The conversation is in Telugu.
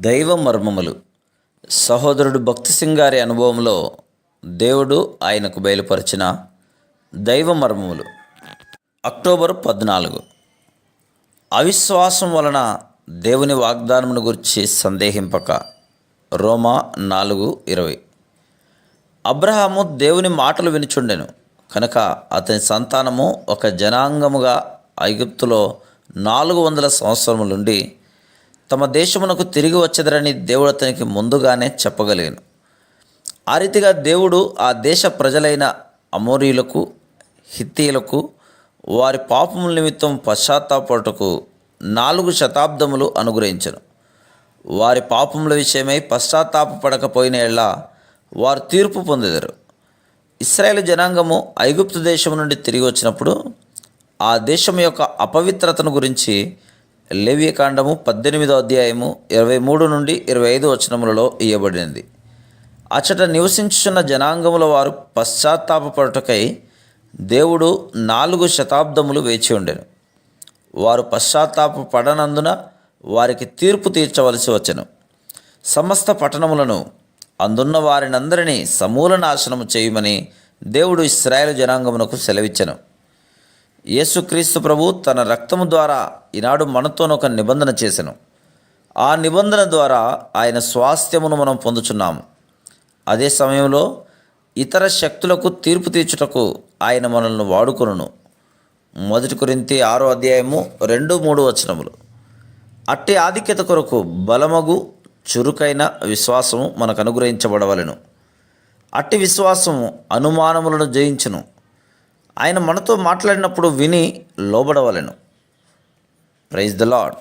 దైవ మర్మములు. సహోదరుడు భక్తి సింగ్ గారి అనుభవంలో దేవుడు ఆయనకు బయలుపరిచిన దైవ మర్మములు. అక్టోబర్ పద్నాలుగు. అవిశ్వాసం వలన దేవుని వాగ్దానమును గురించి సందేహింపక. రోమా నాలుగు ఇరవై. అబ్రహాము దేవుని మాటలు వినుచుండెను. కనుక అతని సంతానము ఒక జనాంగముగా ఐగుప్తులో నాలుగు వందల సంవత్సరములుండి తమ దేశమునకు తిరిగి వచ్చేదరని దేవుడు అతనికి ముందుగానే చెప్పగలిగాను. ఆ రీతిగా దేవుడు ఆ దేశ ప్రజలైన అమోరీయులకు హిత్తీయులకు వారి పాపముల నిమిత్తం పశ్చాత్తాపటకు నాలుగు శతాబ్దములు అనుగ్రహించను. వారి పాపముల విషయమై పశ్చాత్తాపడకపోయిన ఎళ్ళ వారు తీర్పు పొందెదరు. ఇస్రాయేల్ జనాంగము ఐగుప్తు దేశం నుండి తిరిగి వచ్చినప్పుడు ఆ దేశం యొక్క అపవిత్రతను గురించి లేవ్యకాండము పద్దెనిమిదో అధ్యాయము ఇరవై మూడు నుండి ఇరవై ఐదు వచనములలో ఇవ్వబడినది అచట నివసించున్న జనాంగముల వారు పశ్చాత్తాపపడుటకై దేవుడు నాలుగు శతాబ్దములు వేచి ఉండెను. వారు పశ్చాత్తాప పడనందున వారికి తీర్పు తీర్చవలసి వచ్చెను. సమస్త పట్టణములను అందున్న వారినందరినీ సమూల నాశనము చేయమని దేవుడు ఇస్రాయేల్ జనాంగమునకు సెలవిచ్చెను. యేసుక్రీస్తు ప్రభు తన రక్తము ద్వారా ఈనాడు మనతోనొక ఒక నిబంధన చేసెను. ఆ నిబంధన ద్వారా ఆయన స్వాస్థ్యమును మనం పొందుచున్నాము అదే సమయంలో ఇతర శక్తులకు తీర్పు తీర్చుటకు ఆయన మనల్ని వాడుకొనును. మొదటి కొరింతి ఆరో అధ్యాయము రెండు మూడు వచనములు. అట్టి ఆధిక్యత కొరకు బలమగు చురుకైన విశ్వాసము మనకు అనుగ్రహించబడవలెను. అట్టి విశ్వాసము అనుమానములను జయించును. ఆయన మనతో మాట్లాడినప్పుడు విని లోబడవలెను. Praise the lord